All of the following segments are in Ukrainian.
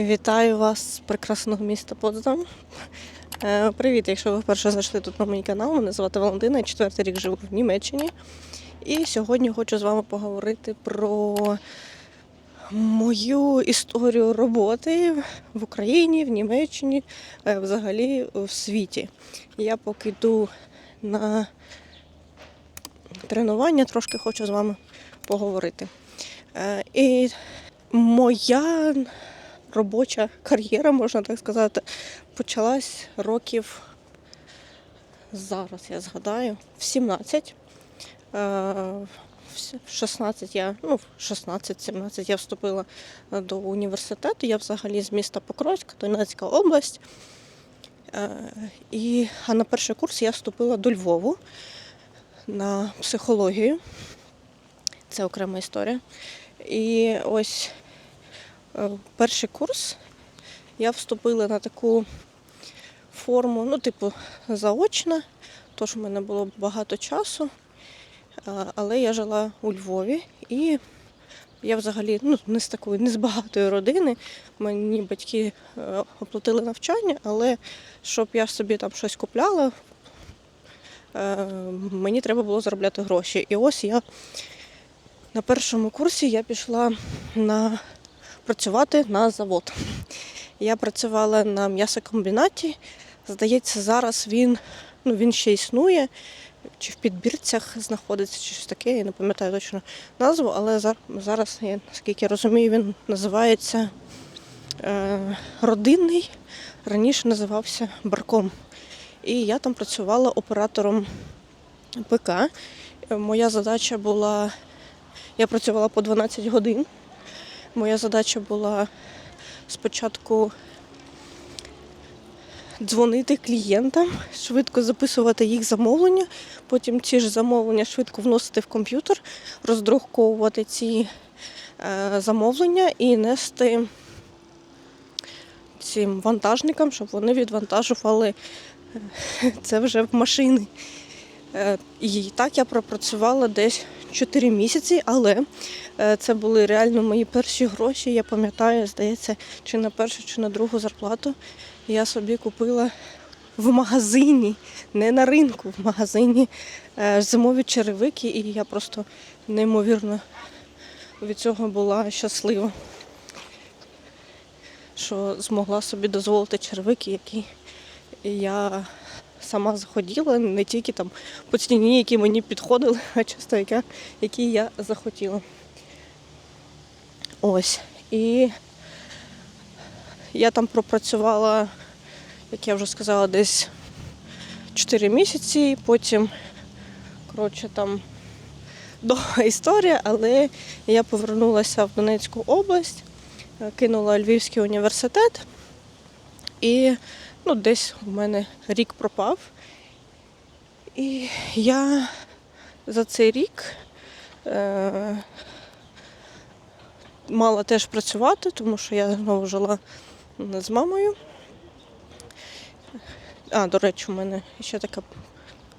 Вітаю вас з прекрасного міста Потсдам. Е, Привіт, якщо ви вперше зайшли тут на мій канал. Мене звати Валентина, я четвертий рік живу в Німеччині. І сьогодні хочу з вами поговорити про мою історію роботи в Україні, в Німеччині, е, взагалі в світі. Я поки йду на тренування, трошки хочу з вами поговорити. Е, І моя робоча кар'єра, можна так сказати, почалась років зараз, я згадаю, в 17. Е, В 16 я, ну, в 16-17 я вступила до університету. Я взагалі з міста Покровська, Донецька область. Е, І, а на перший курс я вступила до Львову на психологію. Це окрема історія. І ось е, перший курс я вступила на таку форму, ну, типу, заочна, тож в мене було багато часу. Але я жила у Львові і я взагалі ну, не з такої, не з багатої родини. Мені батьки е, оплатили навчання, але щоб я собі там щось купляла, е, мені треба було заробляти гроші. І ось я на першому курсі я пішла на працювати на завод. Я працювала на м'ясокомбінаті. Здається, зараз він, ну, він ще існує, чи в підбірцях знаходиться, чи щось таке, я не пам'ятаю точно назву, але зараз, я, наскільки я розумію, він називається е, родинний, раніше називався барком. І я там працювала оператором ПК. Моя задача була, я працювала по 12 годин. Моя задача була спочатку дзвонити клієнтам, швидко записувати їх замовлення, потім ці ж замовлення швидко вносити в комп'ютер, роздруковувати ці е, замовлення і нести цим вантажникам, щоб вони відвантажували е, це вже в машини. Е, І так я пропрацювала десь 4 місяці, але е, це були реально мої перші гроші. Я пам'ятаю, здається, чи на першу, чи на другу зарплату я собі купила в магазині, не на ринку, в магазині е, зимові черевики, і я просто неймовірно від цього була щаслива, що змогла собі дозволити черевики, які я сама захотіла, не тільки там по ціні, які мені підходили, а часто яка, які я захотіла. Ось. І я там пропрацювала, як я вже сказала, десь 4 місяці, потім, коротше, там довга історія, але я повернулася в Донецьку область, е, кинула Львівський університет і ну, десь у мене рік пропав. І я за цей рік е, мала теж працювати, тому що я знову жила з мамою. А, до речі, у мене ще така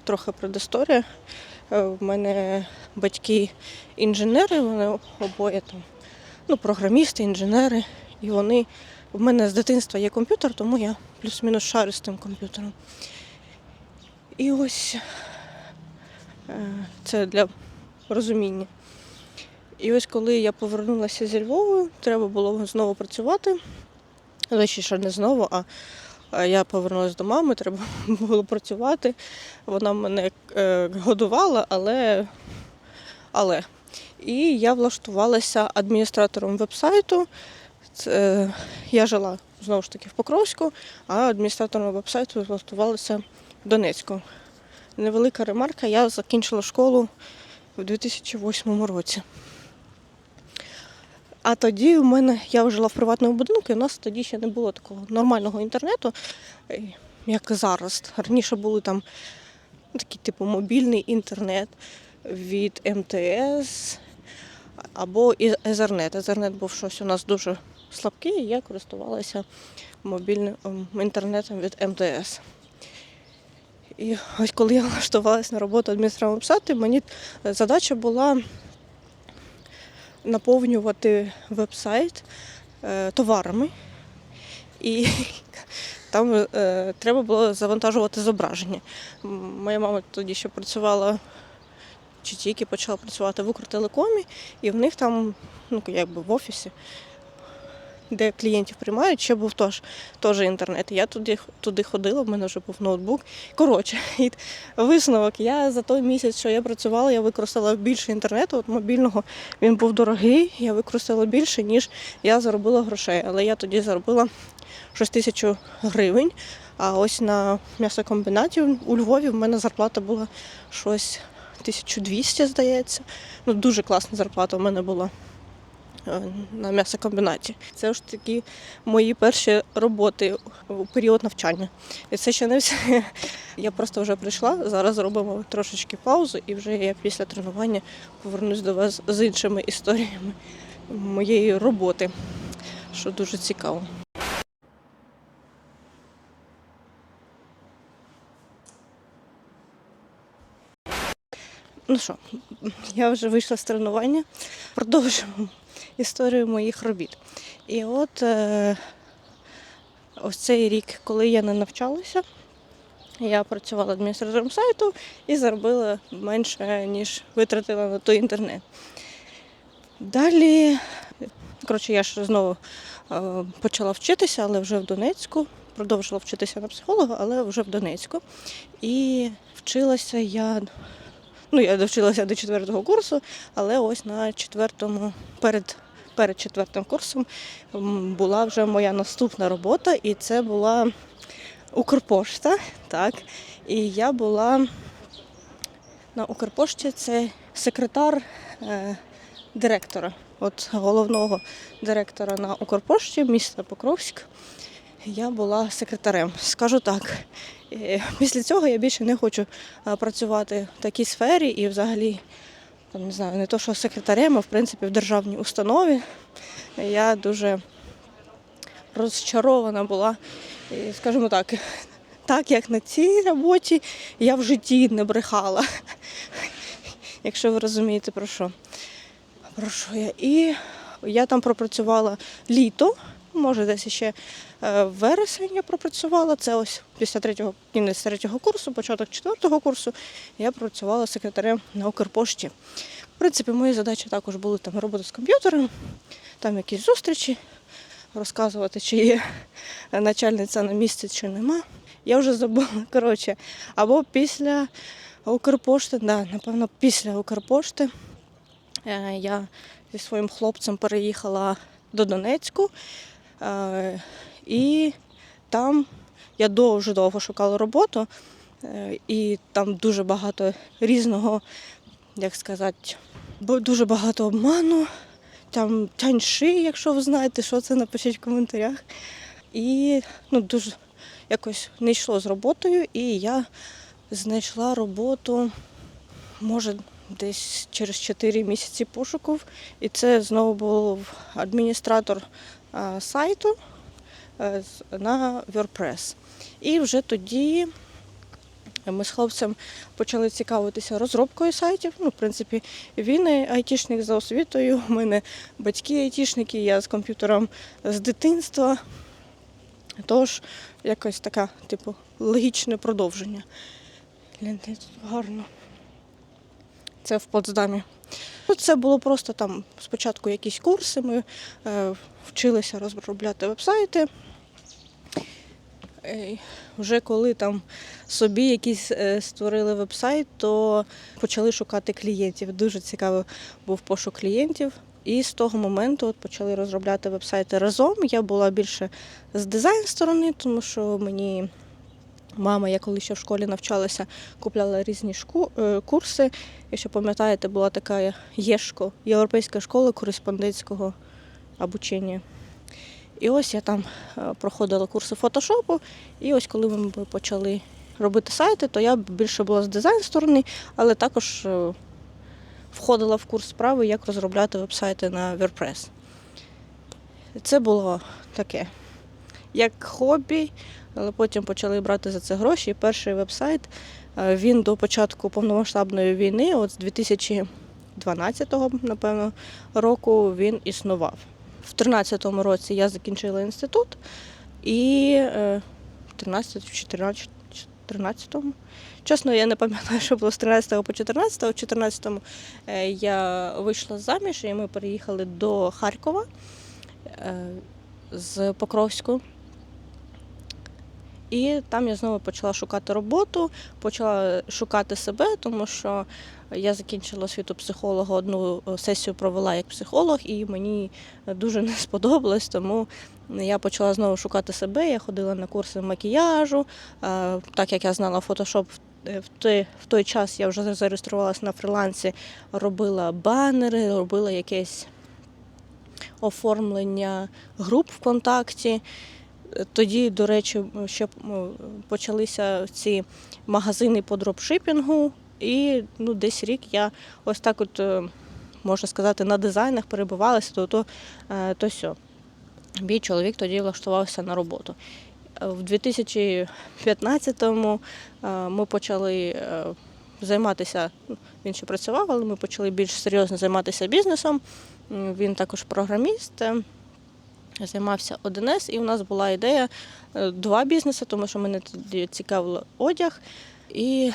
трохи предісторія. Е, В мене батьки інженери, вони обоє там, ну, програмісти, інженери, і вони. В мене з дитинства є комп'ютер, тому я плюс-мінус шарю з тим комп'ютером. І ось е, це для розуміння. І ось коли я повернулася зі Львову, треба було знову працювати. Речі, що не знову, а а я повернулася до мами, треба було працювати. Вона мене е, годувала, але, але. І я влаштувалася адміністратором вебсайту. Це, я жила знову ж таки в Покровську, а адміністратором вебсайту влаштувалася в Донецьку. Невелика ремарка, я закінчила школу в 2008 році. А тоді у мене я жила в приватному будинку, і у нас тоді ще не було такого нормального інтернету, е, як зараз. Раніше були там такий типу мобільний інтернет від МТС або Ethernet. Ethernet був щось у нас дуже слабкий, і я користувалася мобільним ем, інтернетом від МТС. І ось коли я влаштувалася на роботу адміністратором вебсайту, мені задача була наповнювати вебсайт е, товарами, і там е, треба було завантажувати зображення. Моя мама тоді ще працювала чи тільки почала працювати в Укртелекомі, і в них там, ну якби в офісі, де клієнтів приймають, ще був теж, теж інтернет. Я туди, туди ходила, в мене вже був ноутбук. Коротше, і висновок. Я за той місяць, що я працювала, я використала більше інтернету, от мобільного він був дорогий, я використала більше, ніж я заробила грошей. Але я тоді заробила щось тисячу гривень. А ось на м'ясокомбінаті у Львові в мене зарплата була щось 1200, здається. Ну, дуже класна зарплата в мене була на м'ясокомбінаті. Це ж такі мої перші роботи у період навчання. І це ще не все. Я просто вже прийшла. Зараз зробимо трошечки паузу, і вже я після тренування повернусь до вас з іншими історіями моєї роботи, що дуже цікаво. Ну що, я вже вийшла з тренування, продовжуємо історію моїх робіт. І от е, ось цей рік, коли я не навчалася, я працювала адміністратором сайту і заробила менше, ніж витратила на той інтернет. Далі, коротше, я ж знову е, почала вчитися, але вже в Донецьку. Продовжила вчитися на психолога, але вже в Донецьку. І вчилася я Ну, я довчилася до четвертого курсу, але ось на четвертому, перед, перед четвертим курсом була вже моя наступна робота, і це була Укрпошта. Так. І я була на Укрпошті, це секретар е, директора, от головного директора на Укрпошті міста Покровськ. Я була секретарем. Скажу так. Е, Після цього я більше не хочу працювати в такій сфері і взагалі там, не знаю, не то, що секретарем, а в принципі в державній установі. Я дуже розчарована була, скажімо так, так як на цій роботі я в житті не брехала. Якщо ви розумієте про що. Про що я? І я там пропрацювала літо, може десь ще е, вересень я пропрацювала. Це ось після третього, кінець третього курсу, початок четвертого курсу, я працювала секретарем на Укрпошті. В принципі, мої задачі також були там робота з комп'ютером, там якісь зустрічі, розказувати, чи є начальниця на місці, чи нема. Я вже забула. Коротше, або після Укрпошти, да, напевно, після Укрпошти е, я зі своїм хлопцем переїхала до Донецьку. Е, І там я дуже довго шукала роботу, е, і там дуже багато різного, як сказати, дуже багато обману, там тяньши, якщо ви знаєте, що це, напишіть в коментарях. І ну, дуже якось не йшло з роботою, і я знайшла роботу, може, десь через 4 місяці пошуків. І це знову був адміністратор сайту е, на WordPress. І вже тоді ми з хлопцем почали цікавитися розробкою сайтів. Ну, в принципі, він айтішник за освітою, у мене батьки айтішники, я з комп'ютером з дитинства. Тож якось така, типу, логічне продовження. Тут гарно. Це в Потсдамі. Ну, Це було просто там спочатку якісь курси, ми е, вчилися розробляти вебсайти. Е, вже коли там собі якісь е, створили вебсайт, то почали шукати клієнтів. Дуже цікавий був пошук клієнтів. І з того моменту от почали розробляти вебсайти разом. Я була більше з дизайн сторони, тому що мені мама, я коли ще в школі навчалася, купляла різні шку- е, курси. Якщо пам'ятаєте, була така ЄШКО, Європейська школа кореспондентського обучення. І ось я там е, проходила курси фотошопу, і ось коли ми почали робити сайти, то я більше була з дизайн сторони, але також е, входила в курс справи, як розробляти вебсайти на WordPress. Це було таке, як хобі, але потім почали брати за це гроші. І перший вебсайт е, він до початку повномасштабної війни, от з 2012-го, напевно, року, він існував. В 2013 році я закінчила інститут, І е, в 13 чи 14 13-му. Чесно, я не пам'ятаю, що було з 13 по 14. В 14 е, я вийшла заміж і ми переїхали до Харкова е, з Покровську. І там я знову почала шукати роботу, почала шукати себе, тому що я закінчила освіту психолога, одну сесію провела як психолог, і мені дуже не сподобалось, тому я почала знову шукати себе. Я ходила на курси макіяжу, е, так як я знала фотошоп. е, В той, в той час я вже зареєструвалася на фрилансі, робила банери, робила якесь оформлення груп ВКонтакті. Тоді, до речі, ще почалися ці магазини по дропшипінгу, і ну, десь рік я ось так, от, е, можна сказати, на дизайнах перебувалася, то то, е, то сьо. Мій чоловік тоді влаштувався на роботу. Е, В 2015-му е, ми почали займатися, ну, він ще працював, але ми почали більш серйозно займатися бізнесом. Він також програміст. Е, Займався 1С, і у нас була ідея е, два бізнеси, тому що мене тоді цікавило одяг. І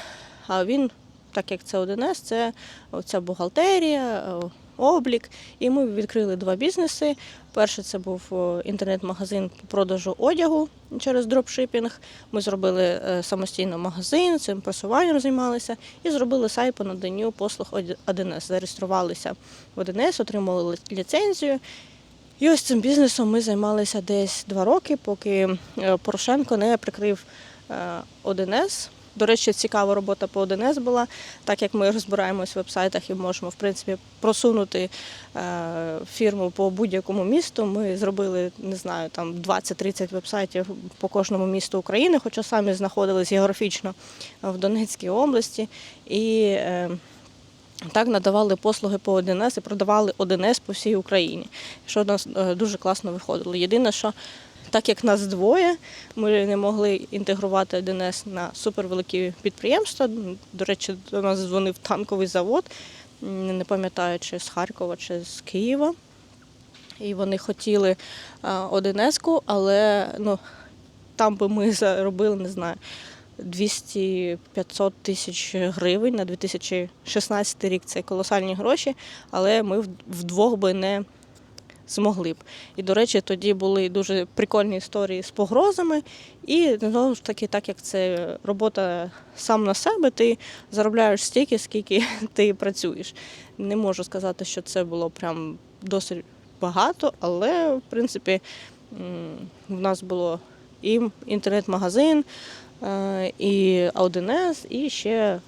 а він, так як це 1С, це оця бухгалтерія, е, облік. І ми відкрили два бізнеси. Перший це був інтернет-магазин по продажу одягу через дропшипінг. Ми зробили е, самостійно магазин, цим просуванням займалися і зробили сайт по наданню послуг 1С. Зареєструвалися в 1С, отримали ліцензію. І ось цим бізнесом ми займалися десь два роки, поки е, Порошенко не прикрив е, 1С. До речі, цікава робота по 1С була, так як ми розбираємось в вебсайтах і можемо в принципі просунути е, фірму по будь-якому місту. Ми зробили не знаю там 20-30 вебсайтів по кожному місту України, хоча самі знаходились географічно в Донецькій області. І е, так надавали послуги по 1С і продавали 1С по всій Україні, що у нас е, дуже класно виходило. Єдине, що так як нас двоє, ми не могли інтегрувати 1С на супервеликі підприємства. До речі, до нас дзвонив танковий завод, не пам'ятаю, чи з Харкова, чи з Києва. І вони хотіли 1С, але ну, там би ми заробили, не знаю, 200-500 тисяч гривень на 2016 рік. Це колосальні гроші, але ми вдвох би не змогли б. І, до речі, тоді були дуже прикольні історії з погрозами. І знову ж таки, так як це робота сам на себе, ти заробляєш стільки, скільки ти працюєш. Не можу сказати, що це було прям досить багато, але в принципі в нас було і інтернет-магазин, е, і 1С, і ще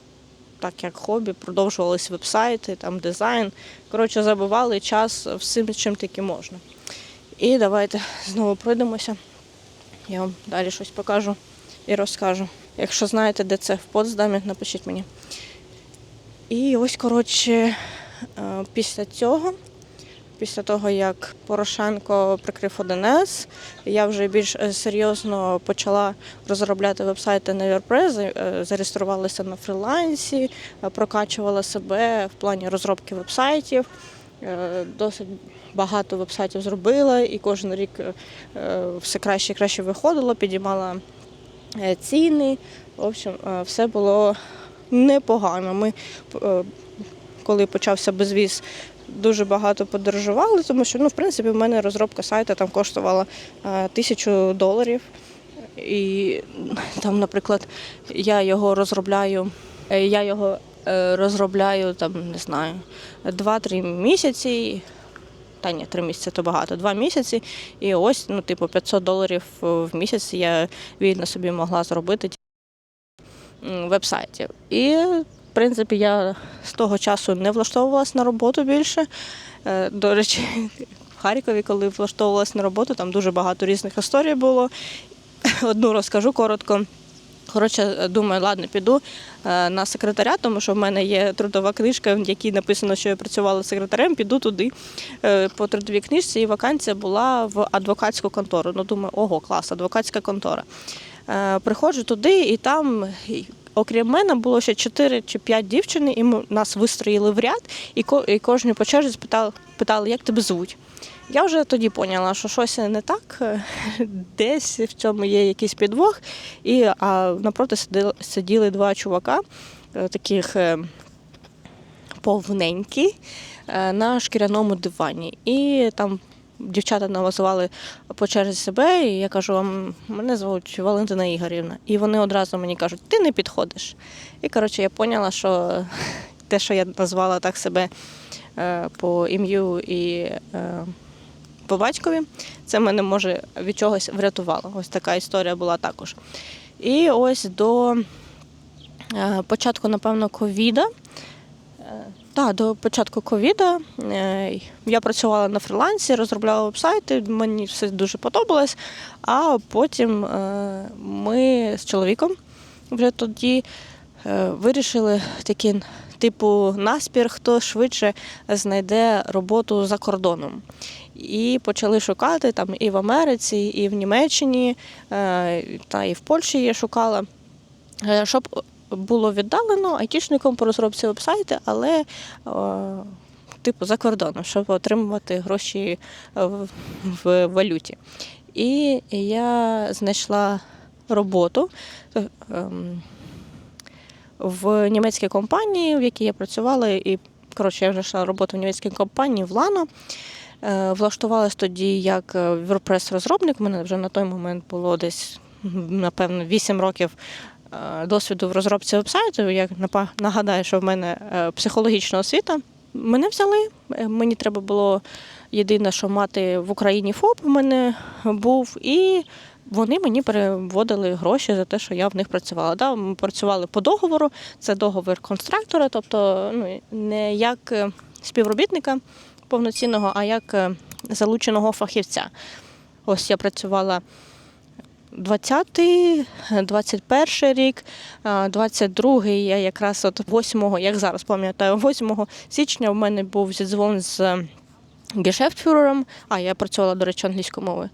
так як хобі, продовжувалися вебсайти, там дизайн. Коротше, забивали час всім, чим тільки можна. І давайте знову пройдемося. Я вам далі щось покажу і розкажу. Якщо знаєте, де це в Потсдамі, напишіть мені. І ось, коротше, е, після цього, після того, як Порошенко прикрив 1С, я вже більш е, серйозно почала розробляти вебсайти на е, зареєструвалася на фрілансі, е, прокачувала себе в плані розробки вебсайтів. Е, Досить багато вебсайтів зробила, і кожен рік все краще і краще виходило, підіймала ціни. В общем, все було непогано. Ми, коли почався безвіз, дуже багато подорожували, тому що ну, в принципі в мене розробка сайту там коштувала е, тисячу доларів. І там, наприклад, я його розробляю, е, я його е, розробляю там, не знаю, 2-3 місяці. Та ні, три місяці то багато, два місяці. І ось, ну, типу, 500 доларів в місяць я вільно собі могла зробити вебсайтів. І, принципі, я з того часу не влаштовувалась на роботу більше. Е, До речі, в Харкові, коли влаштовувалась на роботу, там дуже багато різних історій було. Одну розкажу коротко. Коротше, думаю, ладно, піду е, на секретаря, тому що в мене є трудова книжка, в якій написано, що я працювала секретарем, піду туди е, по трудовій книжці, і вакансія була в адвокатську контору. Ну, думаю, ого, клас, адвокатська контора. Приходжу туди, і там окрім мене було ще 4 чи 5 дівчин, і ми, нас вистроїли в ряд, і, ко, і кожен по черзі спитали, питали, як тебе звуть. Я вже тоді поняла, що щось не так, десь в цьому є якийсь підвох. І а напроти сиділи, сиділи два чувака, е, таких е, повненькі, е, на шкіряному дивані. І там дівчата називали по черзі себе, і я кажу, «М, мене звуть Валентина Ігорівна. І вони одразу мені кажуть, ти не підходиш. І коротше, я поняла, що те, що я назвала так себе е, по ім'ю і е, по батькові, це мене може від чогось врятувало. Ось така історія була також. І ось до е, початку, напевно, ковіда. Так, до початку ковіда е, я працювала на фрілансі, розробляла вебсайти, мені все дуже подобалось. А потім е, ми з чоловіком вже тоді е, вирішили такий типу наспір, хто швидше знайде роботу за кордоном. І почали шукати там і в Америці, і в Німеччині, та і в Польщі я шукала. Щоб було віддалено айтішником по розробці вебсайти, але о, типу за кордоном, щоб отримувати гроші е, в, валюті. І я знайшла роботу е, ем, в німецькій компанії, в якій я працювала, і коротше, я вже йшла роботу в німецькій компанії в Лано. Е, Влаштувалась тоді як е, WordPress-розробник. У мене вже на той момент було десь, напевно, 8 років е, досвіду в розробці вебсайту. Я нагадаю, що в мене е, психологічна освіта. Мене взяли. е, Мені треба було єдине, що мати в Україні ФОП у мене був, і вони мені переводили гроші за те, що я в них працювала. Да, ми працювали по договору, це договір контрактора, тобто ну, не як е, співробітника повноцінного, а як е, залученого фахівця. Ось я працювала 20-й, 21 рік, 22-й я якраз от 8-го, як зараз пам'ятаю, 8 січня в мене був зідзвон з гешефтфюрером, а я працювала, до речі, англійською мовою,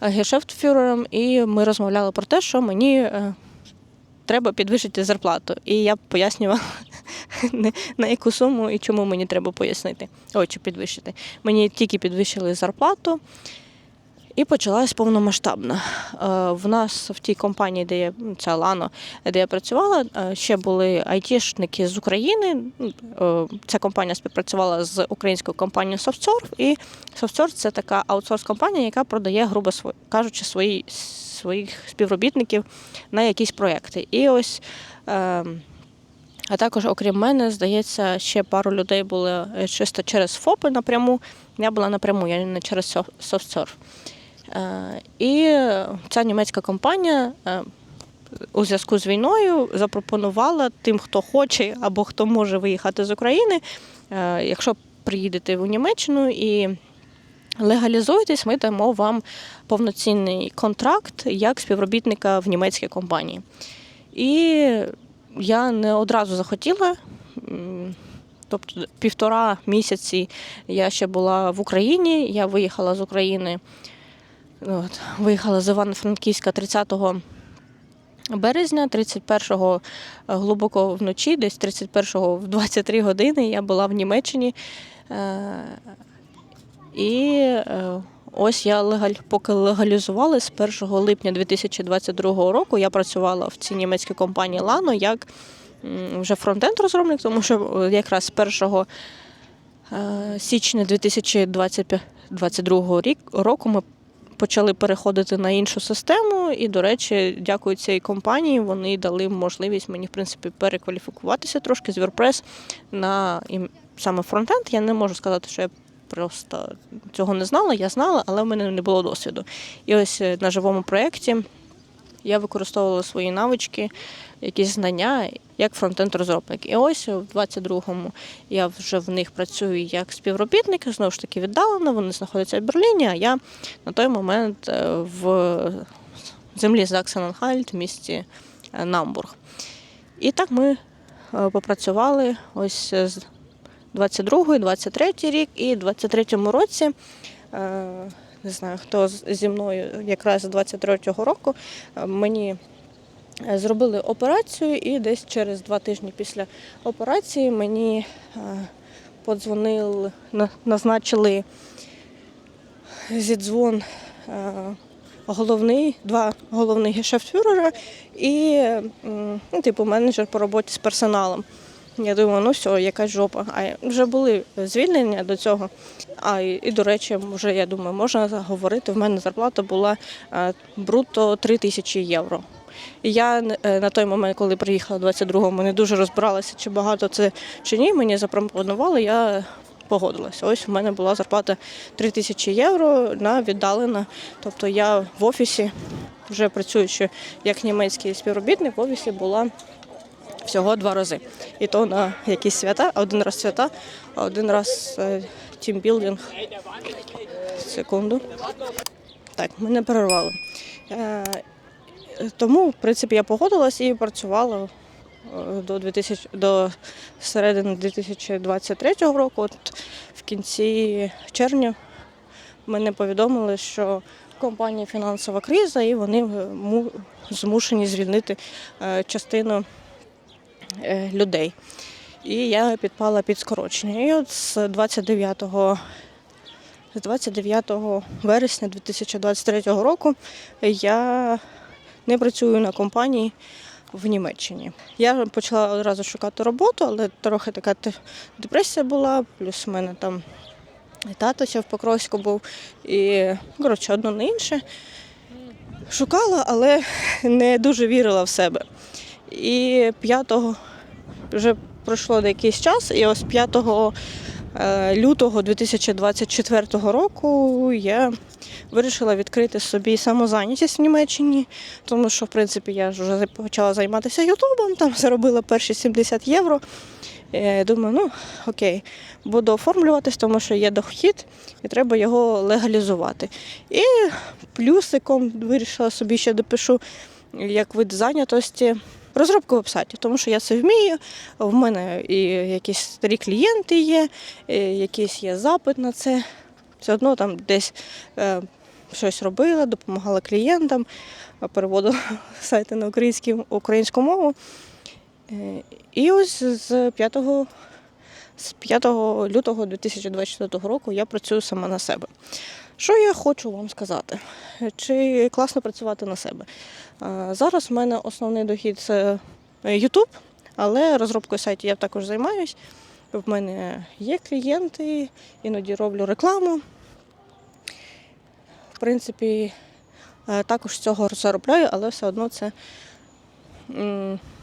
е, гешефтфюрером, і ми розмовляли про те, що мені е, треба підвищити зарплату. І я пояснювала, на яку суму і чому мені треба пояснити. Ой, чи підвищити. Мені тільки підвищили зарплату. І почалась повномасштабна. Е, В нас в тій компанії, де я ну, це Лано, де я працювала, е, ще були айтішники з України. Ну, е, Ця компанія співпрацювала з українською компанією SoftServe, і SoftServe – це така аутсорс-компанія, яка продає, грубо кажучи, свої, своїх співробітників на якісь проекти. І ось. а також, окрім мене, здається, ще пару людей були чисто через ФОПи напряму. Я була напряму, я не через. Е, І ця німецька компанія е, у зв'язку з війною запропонувала тим, хто хоче або хто може виїхати з України, е, якщо приїдете в Німеччину і легалізуєтесь, ми дамо вам повноцінний контракт як співробітника в німецькій компанії. І я не одразу захотіла. Тобто півтора місяці я ще була в Україні, я виїхала з України, от, виїхала з Івано-Франківська 30 березня, 31-го глибоко вночі, десь 31-го в 23 години я була в Німеччині. Е, І е, ось я легаль, поки легалізувалась з 1 липня 2022 року, я працювала в цій німецькій компанії Lano як вже фронтенд розробник, тому що е, якраз з 1 е, січня 2022 року ми почали переходити на іншу систему. І, до речі, дякую цій компанії. Вони дали можливість мені, в принципі, перекваліфікуватися трошки з WordPress на саме фронтенд. Я не можу сказати, що я просто цього не знала, я знала, але в мене не було досвіду. І ось е, на живому проєкті я використовувала свої навички, якісь знання як фронтенд-розробник. І ось в 22-му я вже в них працюю як співробітник, знову ж таки віддалено, вони знаходяться в Берліні, а я на той момент е, в землі Заксен-Анхальт в місті е, Намбург. І так ми е, попрацювали ось з 22-й, 23-й рік і в 23-му році. Не знаю, хто зі мною якраз з 23-го року е, мені Е, Зробили операцію, і десь через два тижні після операції мені е, подзвонили, назначили зідзвон головний, два головних гешефтфюрера і ну, типу, менеджер по роботі з персоналом. Я думаю, ну все, якась жопа. А вже були звільнення до цього. А і, і до речі, вже я думаю, можна говорити. В мене зарплата була е, брутто 3 тисячі євро. І я е, на той момент, коли приїхала 22-го, не дуже розбиралася, чи багато це чи ні. Мені запропонували, я погодилася. Ось у мене була зарплата 3 тисячі євро на віддалена. Тобто я в офісі, вже працюючи як німецький співробітник, в офісі була всього два рази. І то на якісь свята, один раз свята, а один раз е, тімбілдинг. Секунду. Так, мене перервали. Е, тому, в принципі, я погодилась і працювала е, до 2000, до середини 2023 року. От в кінці червня мене повідомили, що компанії фінансова криза, і вони му- змушені звільнити частину людей. І я підпала під скорочення. І от з 29 з 29 вересня 2023 року я не працюю на компанії в Німеччині. Я почала одразу шукати роботу, але трохи така депресія була, плюс в мене там тато ще в Покровську був, і коротше, одно не інше. Шукала, але не дуже вірила в себе. І 5-го вже пройшло деякийсь час, і ось 5 е, лютого 2024 року я вирішила відкрити собі самозайнятість в Німеччині, тому що, в принципі, я вже почала займатися Ютубом, там заробила перші 70 євро. Е, Думаю, ну окей, буду оформлюватись, тому що є дохід і треба його легалізувати. І плюсиком вирішила собі ще допишу як вид зайнятості. Розробку вебсайтів, тому що я це вмію. В мене і якісь старі клієнти є, і якийсь є запит на це. Все одно там десь е, щось робила, допомагала клієнтам, переводила сайти на українську мову. Е, І ось з 5, з 5 лютого 2024 року я працюю сама на себе. Що я хочу вам сказати? Чи класно працювати на себе? Зараз в мене основний дохід це YouTube, але розробкою сайтів я також займаюсь. В мене є клієнти, іноді роблю рекламу. В принципі, е, також цього заробляю, але все одно це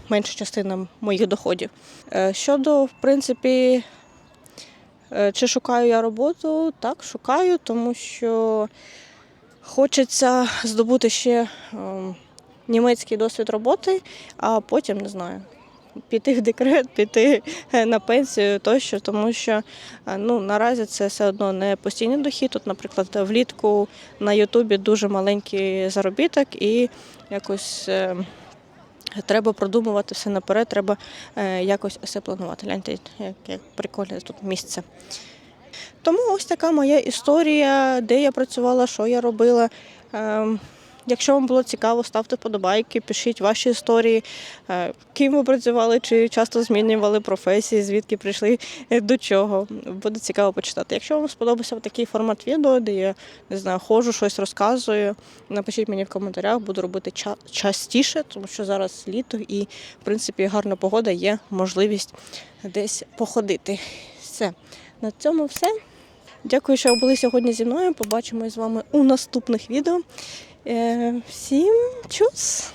менша частина моїх доходів. Е, Щодо, в принципі, чи шукаю я роботу, так, шукаю, тому що хочеться здобути ще ем, німецький досвід роботи, а потім не знаю. Піти в декрет, піти е, на пенсію тощо, тому що е, ну, наразі це все одно не постійний дохід. Тут, наприклад, влітку на Ютубі дуже маленький заробіток і якось е, треба продумувати все наперед, треба е, якось все планувати. Гляньте, як, прикольне тут місце. Тому ось така моя історія, де я працювала, що я робила. Якщо вам було цікаво, ставте вподобайки, пишіть ваші історії, е, ким ви працювали, чи часто змінювали професії, звідки прийшли, е, до чого. Буде цікаво почитати. Якщо вам сподобався такий формат відео, де я не знаю, ходжу, щось розказую, напишіть мені в коментарях, буду робити ча- частіше, тому що зараз літо і, в принципі, гарна погода, є можливість десь походити. Все. На цьому все. Дякую, що ви були сьогодні зі мною. Побачимось з вами у наступних відео. Е, Всім чус!